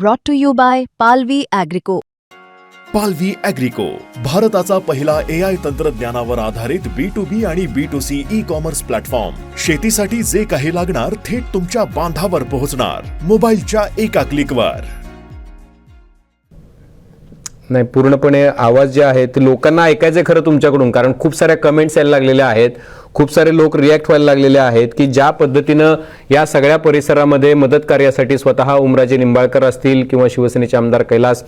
brought to you by Palvi Agrico. पालवी अॅग्रिको भारताचा पहिला ए आय तंत्रज्ञानावर आधारित बी टू बी आणि B to C e commerce platform शेतीसाठी जे काही लागणार थेट तुमच्या बांधावर पोहोचणार. मोबाईलच्या एका क्लिकवर नाही पूर्णपणे आवाज जे आहे ते लोकांना ऐकायचे खरं तुमच्याकडून कारण खूप साऱ्या कमेंट्स यायला लागलेल्या आहेत. खूप सारे लोक रिॲक्ट व्हायला लागलेले आहेत की ज्या पद्धतीनं या सगळ्या परिसरामध्ये मदत कार्यासाठी स्वतः उमराजे निंबाळकर असतील किंवा शिवसेनेचे आमदार कैलास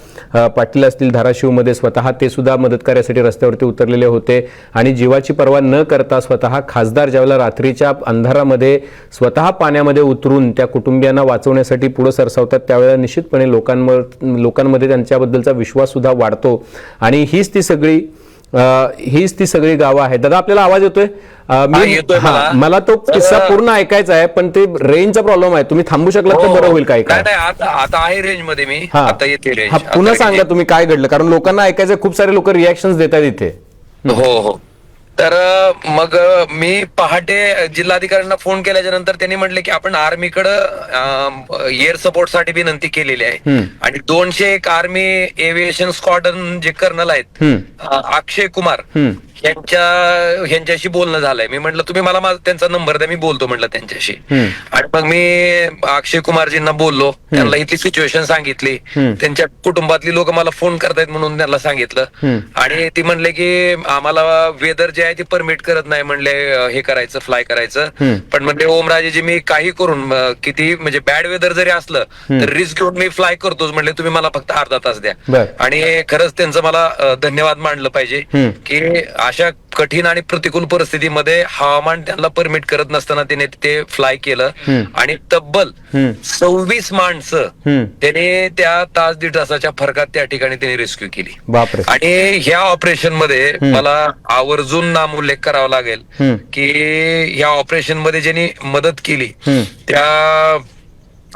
पाटील असतील धाराशिवमध्ये स्वतः ते सुद्धा मदत कार्यासाठी रस्त्यावरती उतरलेले होते. आणि जीवाची पर्वा न करता स्वतः खासदार ज्यावेळेला रात्रीच्या अंधारामध्ये स्वतः पाण्यामध्ये उतरून त्या कुटुंबियांना वाचवण्यासाठी पुढे सरसावतात त्यावेळेला निश्चितपणे लोकांवर लोकांमध्ये त्यांच्याबद्दलचा विश्वास सुद्धा वाढतो. आणि हीच ती सगळी हीच ती सगळी गावं आहेत. दादा आपल्याला आवाज येतोय? हा, हा, मला. तो किस्सा पूर्ण ऐकायचा आहे पण ते रेंजचा प्रॉब्लेम आहे. तुम्ही थांबू शकलात तर बरं होईल काय हो. काय आता आहे रेंजमध्ये मी. हा. आता येते रेंज हा, पुन्हा सांगा तुम्ही काय घडलं कारण लोकांना ऐकायचं खूप सारे लोक रिॲक्शन देतात इथे. हो हो. तर मग मी पहाटे जिल्हाधिकाऱ्यांना फोन केल्याच्यानंतर त्यांनी म्हटले की आपण आर्मीकडं एअर सपोर्टसाठी विनंती केलेली आहे. आणि दोनशे एक आर्मी एव्हिएशन स्क्वॉडन जे कर्नल आहेत अक्षय कुमार यांच्या ह्यांच्याशी बोलणं झालंय. मी म्हटलं तुम्ही मला माझा त्यांचा नंबर द्या मी बोलतो म्हटलं त्यांच्याशी. आणि मग मी अक्षय कुमारजींना बोललो. त्यांना इथली सिच्युएशन सांगितली. त्यांच्या कुटुंबातली लोक मला फोन करतायत म्हणून त्यांना सांगितलं. आणि ती म्हणले की आम्हाला वेदर जे आहे ते परमिट करत नाही म्हणले हे करायचं फ्लाय करायचं. पण म्हणले ओमराजेजी मी काही करून किती म्हणजे बॅड वेदर जरी असलं तर रिस्क घेऊन मी फ्लाय करतोच म्हणले तुम्ही मला फक्त अर्धा तास द्या. आणि खरंच त्यांचं मला धन्यवाद मानलं पाहिजे की अशा कठीण आणि प्रतिकूल परिस्थितीमध्ये हवामान त्यांना परमिट करत नसताना त्याने ते फ्लाय केलं. आणि तब्बल सव्वीस माणसं त्याने त्या तास दीड तासाच्या फरकात त्या ठिकाणी त्यांनी रेस्क्यू केली. आणि ह्या ऑपरेशनमध्ये मला आवर्जून नामोल्लेख करावा लागेल की ह्या ऑपरेशनमध्ये ज्यांनी मदत केली त्या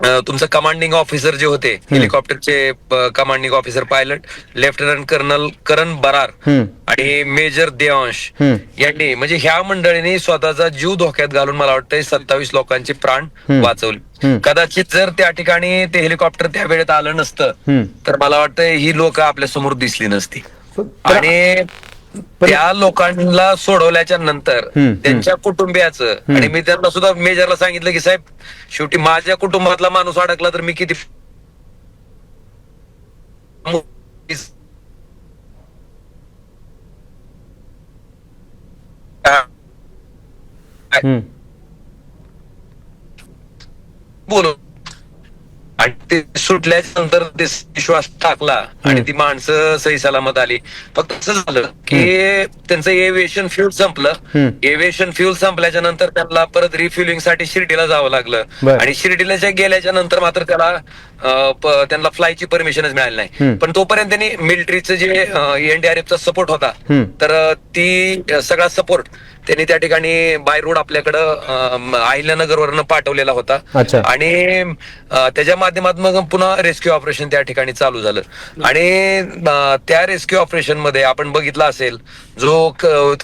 तुमचं कमांडिंग ऑफिसर जे होते हेलिकॉप्टरचे commanding officer pilot lieutenant colonel Karan Brar आणि मेजर देवांश यांनी म्हणजे ह्या मंडळीने स्वतःचा जीव धोक्यात घालून मला वाटतं सत्तावीस लोकांचे प्राण वाचवले. कदाचित जर त्या ठिकाणी ते हेलिकॉप्टर त्या वेळेत आलं नसतं तर मला वाटतं ही लोक आपल्यासमोर दिसली नसती. आणि त्या लोकांना सोडवल्याच्या नंतर त्यांच्या कुटुंबियाचं आणि मी त्यांना सुद्धा मेजरला सांगितलं की साहेब शेवटी माझ्या कुटुंबातला माणूस अडकला तर मी किती. बोलू आणि ते सुटल्याच्या नंतर ते विश्वास टाकला आणि ती माणसं सही सलामत आली. फक्त असं झालं की त्यांचं एव्हिएशन फ्युल संपलं. एव्हिएशन फ्युल संपल्याच्या नंतर त्यांना परत रिफ्युलिंगसाठी शिर्डीला जावं लागलं. आणि शिर्डीला गेल्याच्यानंतर मात्र त्याला त्यांना फ्लायची परमिशनच मिळाली नाही. पण तोपर्यंत त्यांनी मिलिटरीचं जे एनडीआरएफचा सपोर्ट होता तर ती सगळा सपोर्ट त्यांनी त्या ठिकाणी बाय रोड आपल्याकडं अहिल्यानगरवरनं पाठवलेला होता. आणि त्याच्या माध्यमातून मग पुन्हा रेस्क्यू ऑपरेशन त्या ठिकाणी चालू झालं. आणि त्या रेस्क्यू ऑपरेशनमध्ये आपण बघितलं असेल जो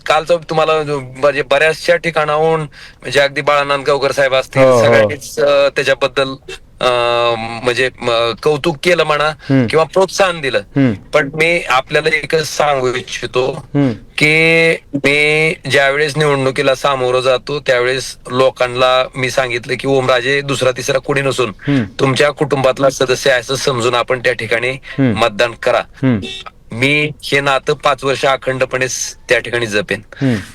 कालचा तुम्हाला म्हणजे बऱ्याचशा ठिकाणाहून म्हणजे अगदी बाळानंद गावकर साहेब असतील हो, हो. सगळ्यांनीच त्याच्याबद्दल म्हणजे कौतुक केलं म्हणा किंवा प्रोत्साहन दिलं. पण मी आपल्याला एकच सांगू इच्छितो की मी ज्यावेळेस निवडणुकीला सामोरं जातो त्यावेळेस लोकांना मी सांगितलं की ओमराजे दुसरा तिसरा कोणी नसून तुमच्या कुटुंबातला सदस्य आहे असं समजून आपण त्या ठिकाणी मतदान करा. मी हे नातं पाच वर्ष अखंडपणे त्या ठिकाणी जपेन.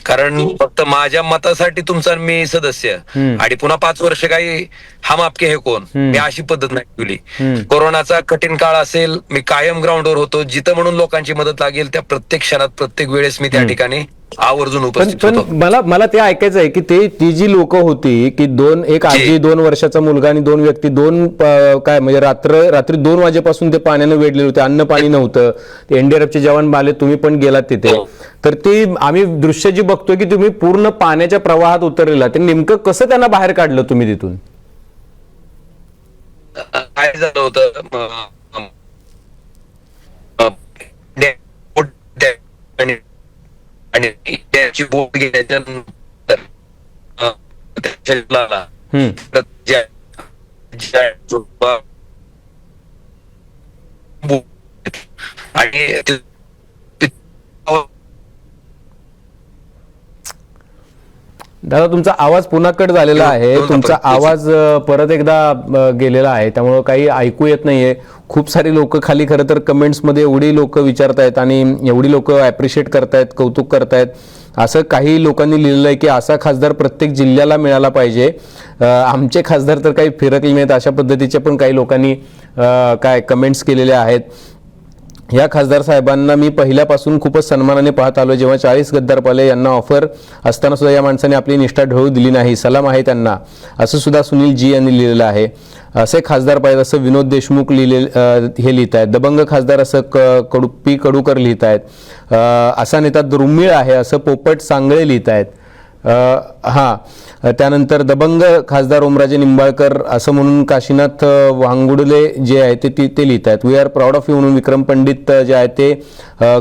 कारण फक्त माझ्या मतासाठी तुमचा मी सदस्य. आणि पुन्हा पाच वर्ष काही हम आपके हे कोण? मी अशी पद्धत नाही ठेवली. कोरोनाचा कठीण काळ असेल मी कायम ग्राउंडवर होतो. जिथं म्हणून लोकांची मदत लागेल त्या प्रत्येक क्षणात प्रत्येक वेळेस मी त्या ठिकाणी आवर्जून उपस्थित पण होतो. मला मला ते ऐकायचं आहे की ते ती जी लोक होती की दोन एक आजी दोन वर्षाचा मुलगा आणि दोन व्यक्ती दोन अं, काय म्हणजे रात्र रात्री दोन वाजेपासून ते पाण्यानं वेढलेले होते अन्न पाणी नव्हतं. ते एनडीआरएफचे जवान बाले तुम्ही पण गेलात तिथे. हो. तर ते आम्ही दृश्य जी बघतोय की तुम्ही पूर्ण पाण्याच्या प्रवाहात उतरलेला ते नेमकं कसं त्यांना बाहेर काढलं तुम्ही तिथून? काय झालं होतं? डॅ- डॅ- आणि आणि त्याची बोट घेण्याच्या आणि दादा तुमचा आवाज पुन्हा कट झालेला आहे. तुमचा आवाज परत एकदा गेलेला आहे. त्यामुळं काही ऐकू येत नाहीये. खूप सारी लोक खाली खरं तर कमेंट्समध्ये एवढी लोक विचारतायत आणि एवढी लोक ॲप्रिशिएट करतायत कौतुक करतायत. असं काही लोकांनी लिहिलेलं आहे की असा खासदार प्रत्येक जिल्ह्याला मिळाला पाहिजे. आमचे खासदार तर काही फिरकले नाहीत अशा पद्धतीचे पण काही लोकांनी काय कमेंट्स केलेल्या आहेत. या खासदार साहेबांना मी पहिल्यापासून खूपच सन्मानाने पाहत आलो. जेव्हा चाळीस गद्दार पाले यांना ऑफर असताना सुद्धा या माणसाने आपली निष्ठा ढळू दिली नाही. सलाम आहे त्यांना. असं सुद्धा सुनील जी यांनी लिहिलेलं आहे. असे खासदार पाहिजे असं विनोद देशमुख लिहिले हे लिहित आहेत. दबंग खासदार असं क कडू पी कडूकर लिहित आहेत. असा नेता दुर्मिळ आहे असं पोपट सांगळे लिहित आहेत. हां. त्यानंतर दबंग खासदार ओमराजे निंबाळकर असं म्हणून काशीनाथ वांगुडले जे आहे ते ती- ते लिहित आहेत. We are proud of you म्हणून विक्रम पंडित जे आहे ते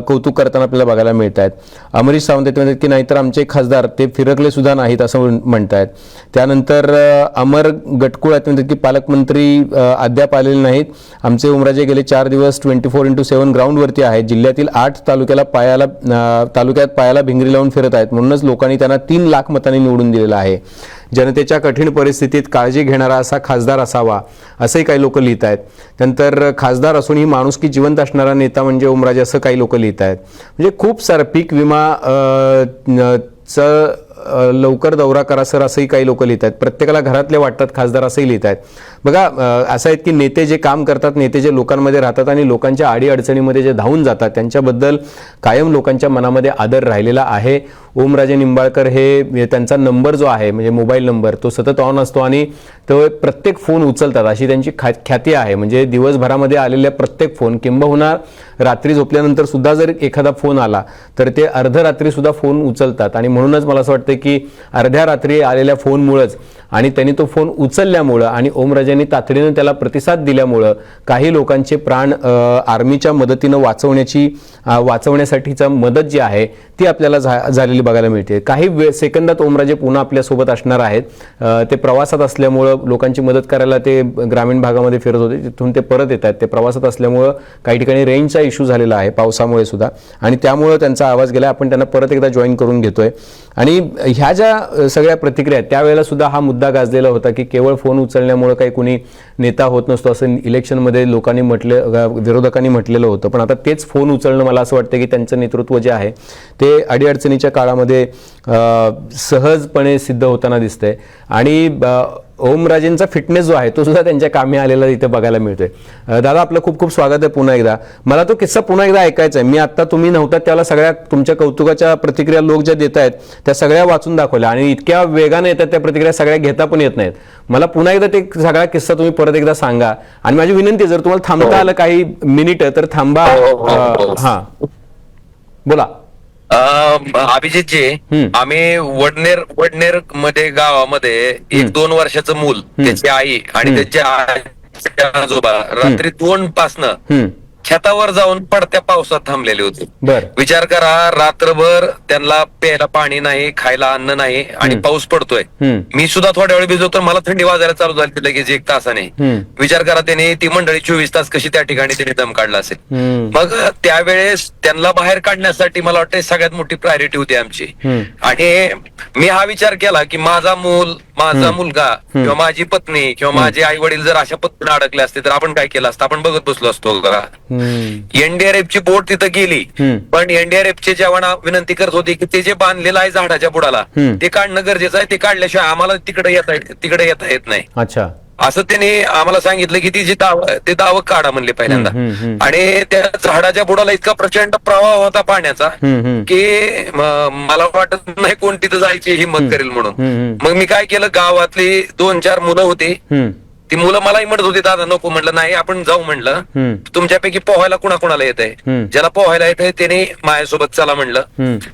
कौतुक करताना आपल्याला बघायला मिळत आहेत अमरीश सावंत येते म्हणतात की नाहीतर आमचे खासदार ते फिरकले सुद्धा नाहीत असं म्हणत आहेत त्यानंतर अमर गटकुळ आहेत म्हणतात की पालकमंत्री अद्याप आलेले नाहीत. आमचे उमराजे गेले चार दिवस ट्वेंटी फोर इंटू सेवन ग्राउंडवरती आहेत. जिल्ह्यातील आठ तालुक्याला पायाला तालुक्यात पायाला भिंगरी लावून फिरत आहेत. म्हणूनच लोकांनी त्यांना तीन लाख मतांनी निवडून दिलेलं आहे. जनतेच्या कठीण परिस्थितीत काळजी घेणारा असा खासदार असावा असंही काही लोक लिहित आहेत. नंतर खासदार असूनही माणुसकी जिवंत असणारा नेता म्हणजे उमराजे असं काही लोक लिहित आहेत. म्हणजे खूप सारं पीक विमा चं च लवकर दौरा करा सर असंही काही लोक लिहित आहेत. प्रत्येकाला घरातले वाटतात खासदार असंही लिहित आहेत. बघा असं आहेत की नेते जे काम करतात नेते जे लोकांमध्ये राहतात आणि लोकांच्या अडीअडचणीमध्ये जे धावून जातात त्यांच्याबद्दल कायम लोकांच्या मनामध्ये आदर राहिलेला आहे. ओमराजे निंबाळकर हे त्यांचा नंबर जो आहे म्हणजे मोबाईल नंबर तो सतत ऑन असतो आणि तो प्रत्येक फोन उचलतात. अशी त्यांची खा ख्याती आहे. म्हणजे दिवसभरामध्ये आलेल्या प्रत्येक फोन किंबहुना रात्री झोपल्यानंतर सुद्धा जर एखादा फोन आला तर ते अर्धरात्री सुद्धा फोन उचलतात. आणि म्हणूनच मला असं वाटतं की अर्ध्या रात्री आलेल्या फोनमुळंच आणि त्यांनी तो फोन उचलल्यामुळं आणि ओमराजांनी तातडीनं त्याला प्रतिसाद दिल्यामुळं काही लोकांचे प्राण आर्मीच्या मदतीनं वाचवण्याची वाचवण्यासाठीचा मदत जी आहे ती आपल्याला झा- झालेली बघायला मिळते. काही वे सेकंदात ओमराजे पुन्हा आपल्यासोबत असणार आहेत. ते प्रवासात असल्यामुळं लोकांची मदत करायला ते ग्रामीण भागामध्ये फिरत होते. तिथून ते परत येत आहेत. ते प्रवासात असल्यामुळं काही ठिकाणी रेंजचा इश्यू झालेला आहे पावसामुळे सुद्धा. आणि त्यामुळं त्यांचा आवाज गेला आपण त्यांना परत एकदा जॉईन करून घेतोय. आणि ह्या ज्या सगळ्या प्रतिक्रिया आहेत त्यावेळेला सुद्धा हा मुद्दा गाजलेला होता की केवळ फोन उचलण्यामुळे काही कुणी नेता होत नसतो असं इलेक्शनमध्ये लोकांनी म्हटले विरोधकांनी म्हटलेलं होतं. पण आता तेच फोन उचलणं मला असं वाटतं की त्यांचं नेतृत्व जे आहे ते अडीअडचणीच्या काळामध्ये सहजपणे सिद्ध होताना दिसतंय. आणि ओमराजेंचा फिटनेस जो आहे तो सुद्धा त्यांच्या कामी आलेला इथे बघायला मिळतोय. दादा आपलं खूप खूप स्वागत आहे पुन्हा एकदा. मला तो किस्सा पुन्हा एकदा ऐकायचा आहे. मी आता तुम्ही नव्हता त्याला सगळ्या तुमच्या कौतुकाच्या प्रतिक्रिया लोक ज्या देत आहेत त्या सगळ्या वाचून दाखवल्या. आणि इतक्या वेगाने येतात त्या प्रतिक्रिया सगळ्या घेता पण येत नाहीत. मला पुन्हा एकदा ते सगळा किस्सा तुम्ही परत एकदा सांगा. आणि माझी विनंती आहे, जर तुम्हाला थांबता आलं काही मिनिट तर थांबा. हो, हो, हो, हो. हा. बोला. अभिजित जी हम्म. आम्ही वडनेर वडनेरमध्ये गावामध्ये एक दोन वर्षाचं मूल त्याची आई आणि त्याच्या आजोबा. रात्री दोन पासनं छतावर जाऊन पडत्या पावसात थांबलेले होते विचार करा रात्रभर त्यांना प्यायला पाणी नाही खायला अन्न नाही आणि पाऊस पडतोय. मी सुद्धा थोड्या वेळ भिजलो तर मला थंडी वाजायला चालू झाली लगेच एक तासाने. विचार करा त्याने ती मंडळी चोवीस तास कशी त्या ठिकाणी त्यांनी दम काढला असेल. मग त्यावेळेस त्यांना बाहेर काढण्यासाठी मला वाटतं सगळ्यात मोठी प्रायोरिटी होती आमची. आणि मी हा विचार केला की माझा मूल माझा मुलगा किंवा माझी पत्नी किंवा माझे आई वडील जर अशा पत्नी अडकले असते तर आपण काय केलं असतं? आपण बघत बसलो असतो का एनडीआरएफ ची बोट तिथं गेली. पण एनडीआरएफ चे जवान विनंती करत होते की ते जे बांधलेलं आहे झाडाच्या बुडाला. ते काढणं गरजेचं आहे ते काढल्याशिवाय आम्हाला तिकडे येता तिकडे येता येत नाही. अच्छा. असं त्याने आम्हाला सांगितलं की ती जी दाव ते दाव काढा म्हणले पहिल्यांदा. आणि त्या झाडाच्या बुडाला इतका प्रचंड प्रवाह होता पाण्याचा. की मला वाटत नाही कोण तिथं जायची हिंमत करेल म्हणून. मग मी काय केलं गावातली दोन चार मुलं होती ती मुलं मलाही म्हणत होती दादा नको म्हटलं नाही आपण जाऊ म्हणलं हम्म. तुमच्यापैकी पोहायला कुणा कुणाला येत आहे. ज्याला पोहायला येत आहे त्याने माझ्यासोबत चला म्हणलं.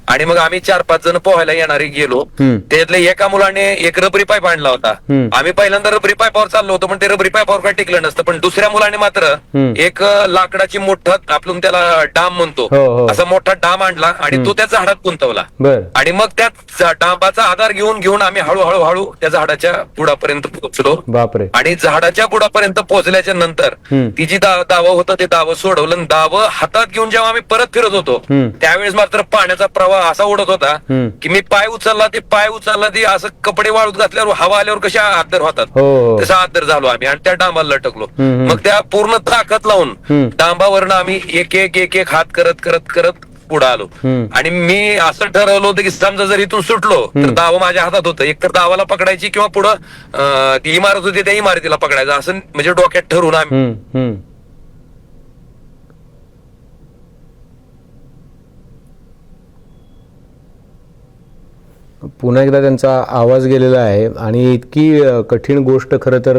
आणि मग आम्ही चार पाच जण पोहायला येणारे गेलो. त्यातल्या एका मुलाने एक रबरी पाईप आणला होता. आम्ही पहिल्यांदा रबरी पाईपावर चाललो होतो पण ते रबरी पाईपावर काय टिकलं नसतं पण दुसऱ्या मुलाने मात्र. एक लाकडाची मोठा आपण त्याला डाम म्हणतो हो, हो. असा मोठा डाम आणला आणि तो त्या झाडात गुंतवला आणि मग त्या डांबाचा आधार घेऊन घेऊन आम्ही हळूहळू हळू त्या झाडाच्या बुडापर्यंत पोहोचलो आणि झाडाच्या बुडापर्यंत पोहोचल्याच्या नंतर. ती जी दावं होतं ते दावं सोडवलं आणि दावं हातात घेऊन जेव्हा आम्ही परत फिरत होतो. त्यावेळेस मात्र पाण्याचा प्रवाह असा उडत होता. की मी पाय उचलला ते पाय उचलला ते असं कपडे वाळूत घातल्यावर हवा आल्यावर कशा आदर होतात हो, हो. तसा आदर झालो आम्ही आणि त्या डांबाला लटकलो. मग त्या पूर्ण ताकद लावून. डांबावरनं आम्ही एक एक एक एक हात करत करत करत पुढे आलो. आणि मी असं ठरवलं होतं की समजा जर इथून सुटलो तर दावा माझ्या हातात होतं. एक तर दावाला पकडायची किंवा पुढं ती इमारत होती त्या इमारतीला पकडायचं. असं म्हणजे डोक्यात ठरवून आम्ही. पुन्हा एकदा त्यांचा आवाज गेलेला आहे. आणि इतकी कठीण गोष्ट खरं तर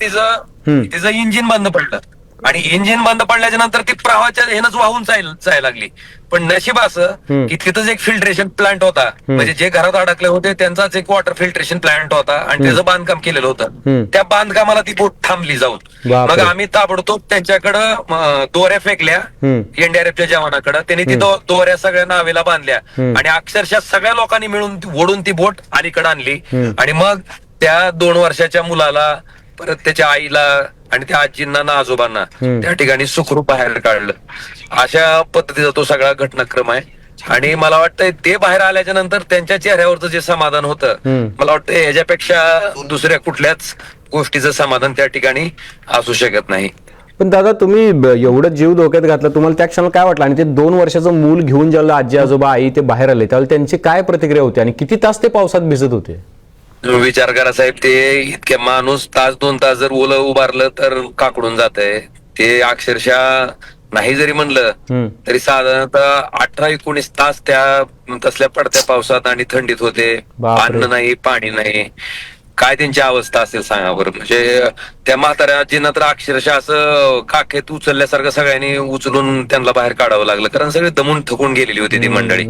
तिचं. तिचं इंजिन बंद पडलं. आणि इंजिन बंद पडल्याच्या नंतर ती प्रवाहाच्या हेनच वाहून जायला लागली पण नशीब असं. की तिथंच एक फिल्ट्रेशन प्लांट होता म्हणजे जे घरात अडकले होते त्यांचाच एक वॉटर फिल्ट्रेशन प्लांट होता आणि त्याचं बांधकाम केलेलं. होतं त्या बांधकामाला ती बोट थांबली जाऊन. मग आम्ही ताबडतोब त्यांच्याकडं दोऱ्या फेकल्या. एनडीआरएफच्या जवानाकडे त्यांनी ती दोऱ्या सगळ्या नावेला बांधल्या. आणि अक्षरशः सगळ्या लोकांनी मिळून ओढून ती बोट अलीकडे आणली. आणि मग त्या दोन वर्षाच्या मुलाला परत त्याच्या आईला आणि त्या आजींना ना आजोबांना. त्या ठिकाणी सुखरूप बाहेर काढलं. अशा पद्धतीचा तो सगळा घटनाक्रम आहे. आणि मला वाटतंय ते बाहेर आल्याच्यानंतर त्यांच्या चेहऱ्यावरचं जे समाधान होतं. मला वाटतं ह्याच्यापेक्षा दुसऱ्या कुठल्याच गोष्टीचं समाधान त्या ठिकाणी असू शकत नाही. पण दादा तुम्ही एवढं जीव धोक्यात घातला तुम्हाला त्या क्षणाला काय वाटलं? आणि ते दोन वर्षाचं मूल घेऊन ज्यावेळेला आजी आजोबा आई ते बाहेर आले त्यावेळेला त्यांची काय प्रतिक्रिया होती? आणि किती तास ते पावसात भिजत होते? विचार करा साहेब ते इतक्या माणूस तास दोन तास जर ओलं उभारलं तर काकडून जात आहे ते अक्षरशः नाही जरी म्हणलं. तरी साधारणतः अठरा एकोणीस तास त्या तसल्या पडत्या पावसात आणि थंडीत होते. अन्न नाही पाणी नाही काय त्यांची अवस्था असेल सांगा बरं. म्हणजे त्या म्हाताऱ्या आजींना तर अक्षरशः असं काखेत उचलल्यासारखं सगळ्यांनी उचलून त्यांना बाहेर काढावं लागलं. कारण सगळे दमून थकून गेलेली होती ती मंडळी.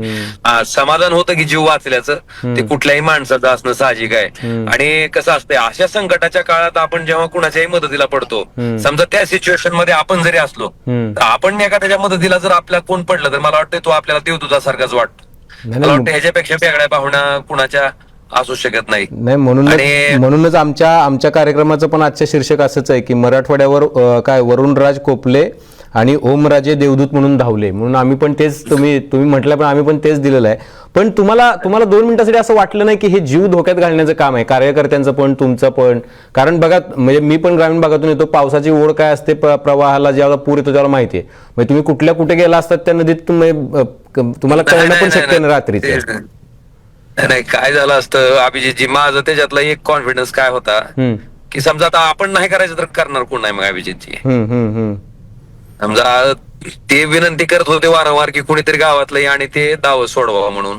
समाधान होतं की जीव वाचल्याचं. ते कुठल्याही माणसाचं असणं साहजिक आहे. आणि कसं असतंय अशा संकटाच्या काळात आपण जेव्हा कुणाच्याही मदतीला पडतो समजा त्या सिच्युएशनमध्ये आपण जरी असलो. तर आपण एखाद्याच्या मदतीला जर आपल्या कोण पडलं तर मला वाटतं तो आपल्याला देवदूतासारखाच वाटतो. मला वाटतं ह्याच्यापेक्षा वेगळ्या भावना कुणाच्या असू शकत नाही. नाही म्हणूनच आणि- म्हणूनच आमच्या आमच्या कार्यक्रमाचं पण आजचं शीर्षक असंच आहे की मराठवाड्यावर काय वरुणराज कोपले आणि ओमराजे देवदूत म्हणून धावले. म्हणून आम्ही पण तेच तुम्ही तुम्ही म्हटलं पण आम्ही पण तेच दिलेलं आहे. पण तुम्हाला तुम्हाला दोन मिनिटासाठी असं वाटलं नाही की हे जीव धोक्यात घालण्याचं काम आहे? कार्यकर्त्यांचं पण तुमचं पण. कारण बघा म्हणजे मी पण ग्रामीण भागातून येतो पावसाची ओढ काय असते प्रवाहाला जेव्हा पूर येतो त्याला माहिती आहे. म्हणजे तुम्ही कुठल्या कुठे गेला असतात त्या नदीत तुम्ही तुम्हाला कळणं पण शक्य नाही. रात्रीचं. नाही काय झालं असतं? अभिजितजी माझं त्याच्यातला एक कॉन्फिडन्स काय होता? की समजा आता आपण नाही करायचं तर करणार कोण नाही मग अभिजितजी समजा ते विनंती करत होते वारंवार की कुणीतरी गावातलं आणि ते दाव सोडवा म्हणून.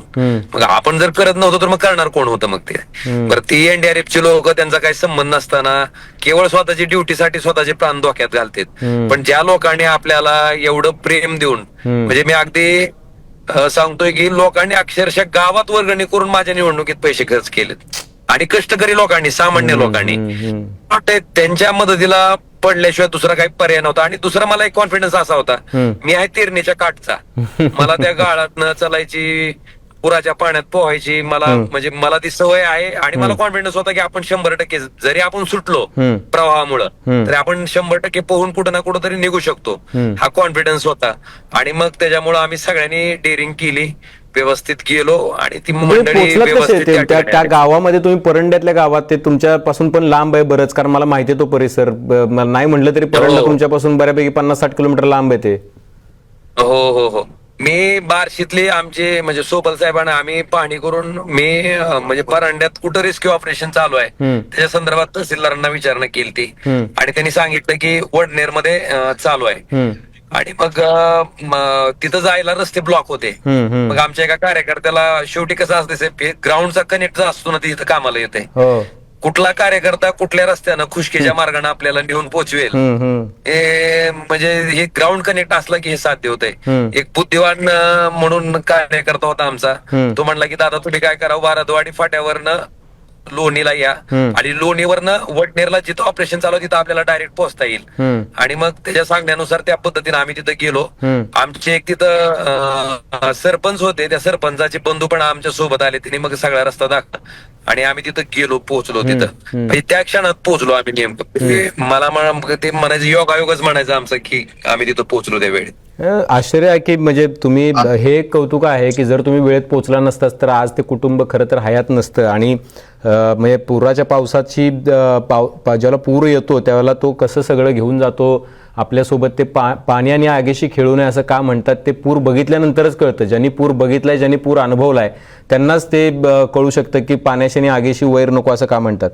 मग आपण जर करत नव्हतो तर मग करणार कोण होतं मग ते? बरं ती एनडीआरएफ ची लोक त्यांचा काही संबंध नसताना केवळ स्वतःची ड्युटीसाठी स्वतःचे प्राण धोक्यात घालतात. पण ज्या लोकांनी आपल्याला एवढं प्रेम देऊन म्हणजे मी अगदी सांगतोय की लोकांनी अक्षरशः गावात वर्गणी करून माझ्या निवडणुकीत पैसे खर्च केलेत. आणि कष्टकरी लोकांनी सामान्य लोकांनी. त्यांच्या मदतीला पडल्याशिवाय दुसरा काही पर्याय नव्हता. आणि दुसरा मला एक कॉन्फिडन्स असा होता. मी आहे तिरणीच्या काठचा. मला त्या गाळात चालायची पुराच्या पाण्यात पोहायची मला म्हणजे मला ती सवय आहे आणि मला कॉन्फिडन्स होता की आपण शंभर टक्के जरी आपण सुटलो. प्रवाहामुळं. तरी आपण शंभर टक्के पोहून कुठं ना कुठं तरी निघू शकतो. हा कॉन्फिडन्स होता आणि मग त्याच्यामुळं आम्ही सगळ्यांनी डेअरिंग केली व्यवस्थित गेलो आणि ती मंडळी व्यवस्थित त्या. गावामध्ये तुम्ही परंड्यातल्या गावात ते तुमच्यापासून पण लांब आहे बरंच कारण मला माहिती आहे तो परिसर नाही म्हटलं तरी परंडा हो. तुमच्यापासून बऱ्यापैकी पन्नास साठ किलोमीटर लांब आहे ते हो हो हो मी बार्शीतले आमचे म्हणजे सोबल साहेबांना आम्ही पाहणी करून मी म्हणजे परांड्यात कुठं रेस्क्यू ऑपरेशन चालू आहे. त्याच्या संदर्भात तहसीलदारांना विचारणा केली ती. आणि त्यांनी सांगितलं की वडनेरमध्ये चालू आहे आणि मग तिथं जायला रस्ते ब्लॉक होते. मग आमच्या एका कार्यकर्त्याला शेवटी कसं असते ग्राउंडचा कनेक्ट असतो ना तिथं कामाला येते हो कुठला कार्यकर्ता कुठल्या रस्त्यानं खुशकीच्या मार्गाने आपल्याला नेऊन पोहोचवेल. हे म्हणजे हे ग्राउंड कनेक्ट असलं की हे साध्य होतंय. एक बुद्धिवान म्हणून कार्यकर्ता होता आमचा. तो म्हणला की दादा तुम्ही काय करा वारदवाडी फाट्यावरनं लोणीला या. आणि लोणीवरनं वडनेरला जिथं ऑपरेशन चालू तिथं आपल्याला डायरेक्ट पोहोचता येईल. आणि मग त्याच्या सांगण्यानुसार त्या पद्धतीने आम्ही तिथं गेलो. आमचे एक तिथं सरपंच होते. त्या सरपंचाचे बंधू पण आमच्यासोबत आले. त्यांनी मग सगळा रस्ता दाखला आणि आम्ही तिथं गेलो पोहोचलो तिथं. म्हणजे त्या क्षणात पोहोचलो आम्ही नेमकं. ते मला ते म्हणायचं योगायोगच म्हणायचं आमचं की आम्ही तिथं पोहोचलो त्या वेळेत. आश्चर्य आहे की म्हणजे तुम्ही हे कौतुक आहे की जर तुम्ही वेळेत पोहोचला नसतास तर आज ते कुटुंब खरं तर हयात नसतं. आणि म्हणजे पुराच्या पावसाची पाव पा- ज्याला पूर येतो त्यावेळेला तो कसं सगळं घेऊन जातो आपल्यासोबत ते पा पाणी आणि आगेशी खेळू नये असं का म्हणतात ते पूर बघितल्यानंतरच कळतं. ज्यांनी पूर बघितलाय ज्यांनी पूर अनुभवलाय त्यांनाच ते कळू शकतं की पाण्याशी आणि आगेशी वैर नको असं का म्हणतात.